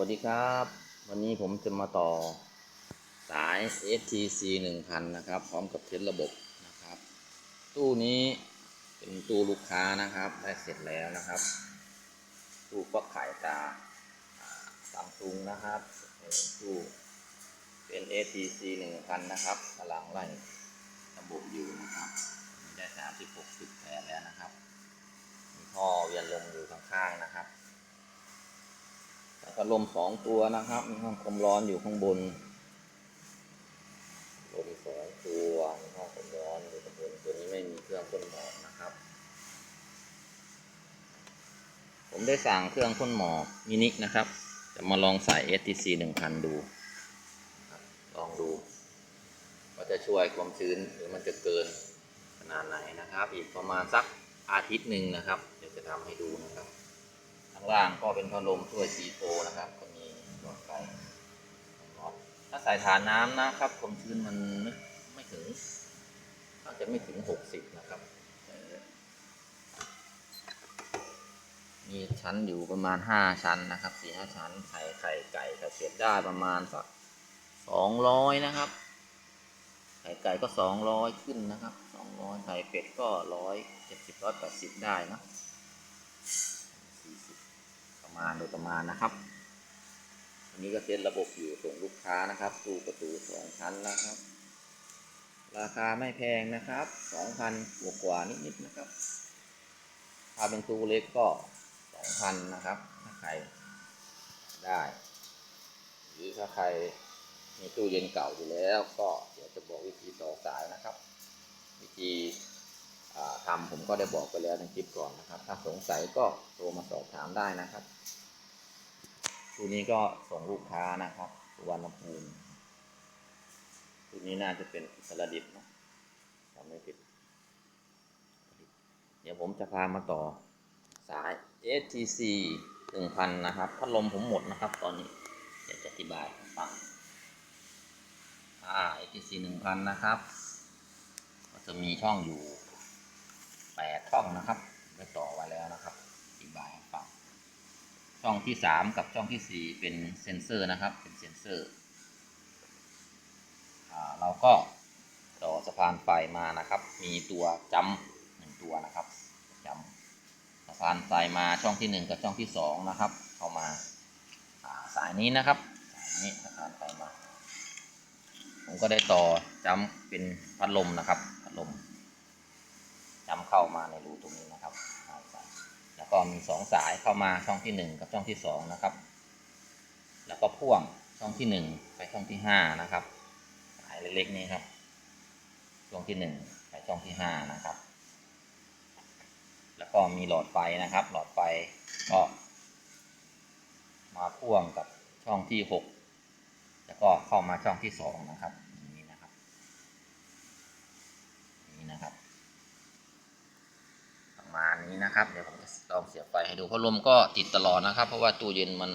วัสดีครับ วันนี้ผมจะมาต่อสาย STC 1000 นะครับ พร้อมกับเทสระบบนะครับ ตู้นี้เป็นตู้ลูกค้านะครับ ได้เสร็จแล้วนะครับ ตู้กไข่ตาซัมซุงนะครับตู้เป็น STC 1000 นะครับกำลังไล่ระบบอยู่นะครับได้ 36 10แผลแล้วนะครับ มีท่อเวียนลมอยู่ข้างๆนะครับ พัดลมสองตัวนะครับมีห้องความร้อนอยู่ข้างบนลมสองตัวมีห้องความร้อนอยู่ข้างบนตัวนี้ไม่มีเครื่องพ่นหมอกนะครับ ผมได้สั่งเครื่องพ่นหมอกมินินะครับ จะมาลองใส่ STC 1000 ดูนะครับลองดูว่าจะช่วยความชื้นหรือมันจะเกินขนาดไหนนะครับ อีกประมาณสักอาทิตย์หนึ่งนะครับ เดี๋ยวจะทำให้ดูนะครับ ล่างก็เป็นพัดลมช่วยซีโฟนะครับ ก็มีหลอดไฟถ้าใส่ฐานน้ำนะครับความชื้นมันไม่ไม่ถึงน่าจะไม่ถึงหกสิบนะครับ มีชั้นอยู่ประมาณห้าชั้นนะครับสี่ห้าชั้นไข่ไข่ไก่ไข่เป็ดได้ประมาณสักสองร้อยนะครับ ไข่ไก่ก็สองร้อยขึ้นนะครับสองร้อยไข่เป็ดก็ร้อยเจ็ดสิบร้อยแปดสิบได้นะ มาณโดยประมาณนะครับ อันนี้ก็เซ็นระบบอยู่ส่งลูกค้านะครับตู้ประตูสองชั้นนะครับ ราคาไม่แพงนะครับสองพันกว่ากว่านิดๆนะครับ ถ้าเป็นตู้เล็กก็สองพันนะครับถ้าใครได้หรือถ้าใครมีตู้เย็นเก่าอยู่แล้ว ก็เดี๋ยวจะบอกวิธีต่อสายนะครับ วิธี อ่าทำผมก็ได้บอกไปแล้วในคลิปก่อนนะครับ ถ้าสงสัยก็โทรมาสอบถามได้นะครับทีนี้ก็ส่งลูกค้านะครับสุวรรณภูมิทีนี้น่าจะเป็นอิสระดิษฐ์นะทำไม่ผิดเดี๋ยวผมจะพามาต่อสาย STC 1000 นะครับ พัดลมผมหมดนะครับ ตอนนี้เดี๋ยวจะอธิบายให้ฟังอ่า STC 1000 นะครับ ก็จะมีช่องอยู่ แปดช่องนะครับได้ต่อไว้แล้วนะครับอธิบายให้ฟังช่องที่สามกับช่องที่สี่เป็นเซนเซอร์นะครับ เป็นเซนเซอร์อ่าเราก็ต่อสะพานไฟมานะครับ มีตัวจัมหนึ่งตัวนะครับจัมสะพานไฟมาช่องที่หนึ่งกับช่องที่สองนะครับ เข้ามาอ่าสายนี้นะครับสายนี้สะพานไฟมา ผมก็ได้ต่อจัมเป็นพัดลมนะครับ พัดลม จำเข้ามาในรูตรงนี้นะครับ แล้วก็มีสองสายเข้ามาช่องที่หนึ่งกับช่องที่สองนะครับ แล้วก็พ่วงช่องที่หนึ่งไปช่องที่ห้านะครับ สายเล็กๆนี้ครับ ช่องที่หนึ่งไปช่องที่ห้านะครับ แล้วก็มีหลอดไฟนะครับ หลอดไฟก็มาพ่วงกับช่องที่หกแล้วก็เข้ามาช่องที่สองนะครับอย่างนี้นะครับ ประมาณ นะครับ เดี๋ยวผมจะลองเสียบไฟให้ดูเพัดลมก็ติดตลอดนะครับ เพราะว่าตู้เย็นมัน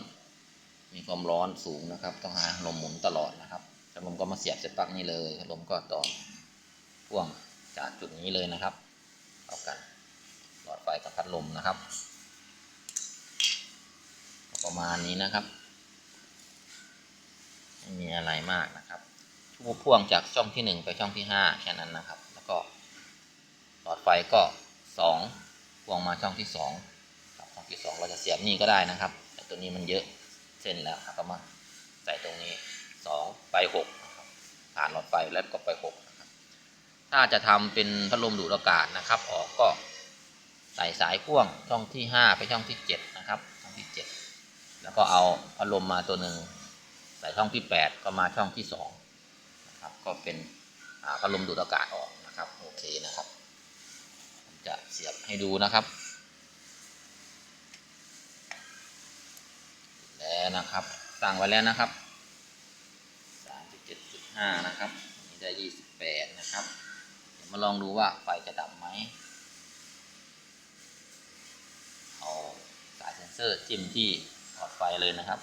มีความร้อนสูงนะครับ ต้องหาลมหมุนตลอดนะครับพัดลมก็มาเสียบเสร็จปลั๊กนี้เลยลมก็ต่อพ่วงจากจุดนี้เลยนะครับเอากันหลอดไฟกับพัดลมนะครับ ประมาณนี้นะครับไม่มีอะไรมากนะครับพ่วงจากช่องที่หนึ่งไปช่องที่ห้าแค่นั้นนะครับ แล้วก็หลอดไฟก็สอง พ่วงมาช่องที่สองครับช่องที่สองเราจะเสียบนี่ก็ได้นะครับ แต่ตัวนี้มันเยอะเส้นแล้วครับก็มาใส่ตรงนี้สองไปหกนะครับผ่านหลอดไฟแล้วก็ไปหกนะครับถ้าจะทำเป็นพัดลมดูดอากาศนะครับ ออกก็ใส่สายพ่วงช่องที่ห้าไปช่องที่เจ็ดนะครับช่องที่เจ็ดแล้วก็เอาพัดลมมาตัวหนึ่งใส่ช่องที่แปดก็มาช่องที่สองนะครับก็เป็นพัดลมดูดอากาศออกนะครับโอเคนะครับ จะเสียบให้ดูนะครับ แล้วนะครับสั่งไว้แล้วนะครับ 37.5 นะครับนนี้ได้ 28 นะครับ เดี๋ยวมาลองดูว่าไฟจะดับไหมเอาสายเซนเซอร์จิ้มที่หลอดไฟเลยนะครับ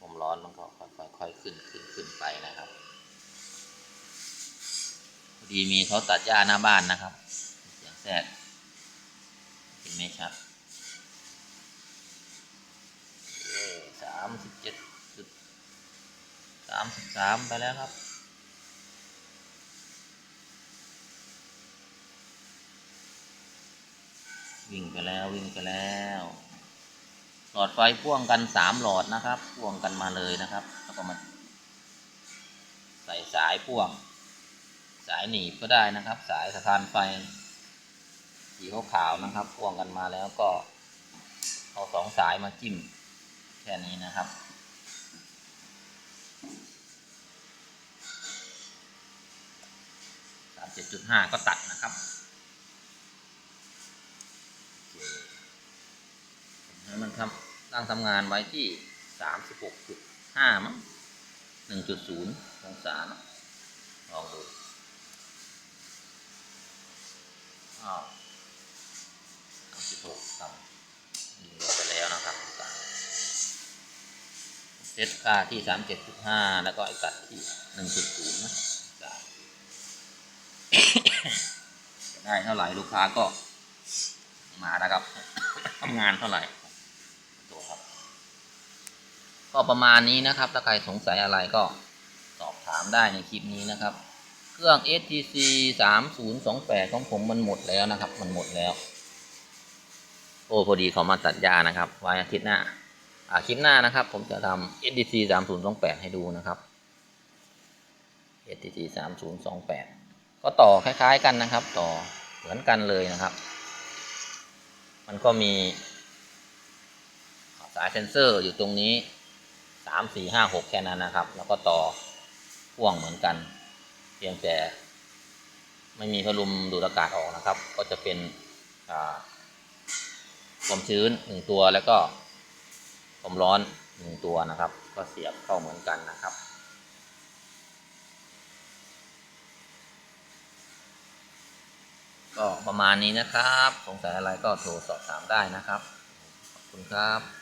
ผมร้อนมันก็ค่อยๆขึ้นขึ้นขึ้นไปนะครับ พอ ดีมีเขาตัดหญ้าหน้าบ้านนะครับ เสียงแทรกเห็นไหมครับสามสิบเจ็ดจุดสามสิบสามไปแล้วครับวิ่งไปแล้ววิ่งไปแล้ว หลอดไฟพ่วงกันสามหลอดนะครับ พ่วงกันมาเลยนะครับ แล้วก็มาใส่สายพ่วง สายหนีบก็ได้นะครับ สายสะพานไฟสีขาวๆนะครับพ่วงกันมาแล้วก็เอาสองสายมาจิ้มแค่นี้นะครับสามเจ็ดจุดห้าก็ตัดนะครับให้มันทำตั้งทำงานไว้ที่สามสิบหกจุดห้ามั้งหนึ่งจุดศูนย์องศานะลองดู อ้าวสามสิบหกต่ำยิงลงไปแล้วนะครับเซตค่าที่สามเจ็ดจุดห้าแล้วก็ไอ้ตัดที่หนึ่งจุดศูนย์นะจะจะได้เท่าไหร่ลูกค้าก็มานะครับทำงานเท่าไหร่ตัวครับ ก็ประมาณนี้นะครับ ถ้าใครสงสัยอะไรก็สอบถามได้ในคลิปนี้นะครับ เครื่อง STC 3028 ของผมมันหมดแล้วนะครับ มันหมดแล้ว โอ้พอดีเขามาตัดยานะครับไว้อาทิตย์หน้าอ่าคลิปหน้านะครับ ผมจะทำ STC 3028 ให้ดูนะครับ STC 3028 ก็ต่อคล้าย ๆ กันนะครับ ต่อเหมือนกันเลยนะครับ มันก็มีสายเซนเซอร์อยู่ตรงนี้สามสี่ห้าหกแค่นั้นนะครับ แล้วก็ต่อพ่วงเหมือนกัน พียงแต่ไม่มีพัดลมดูดอากาศออกนะครับ ก็จะเป็นความชื้นหนึ่งตัวแล้วก็ความร้อนหนึ่งตัวนะครับ ก็เสียบเข้าเหมือนกันนะครับก็ประมาณนี้นะครับ สงสัยอะไรก็โทรสอบถามได้นะครับ ขอบคุณครับ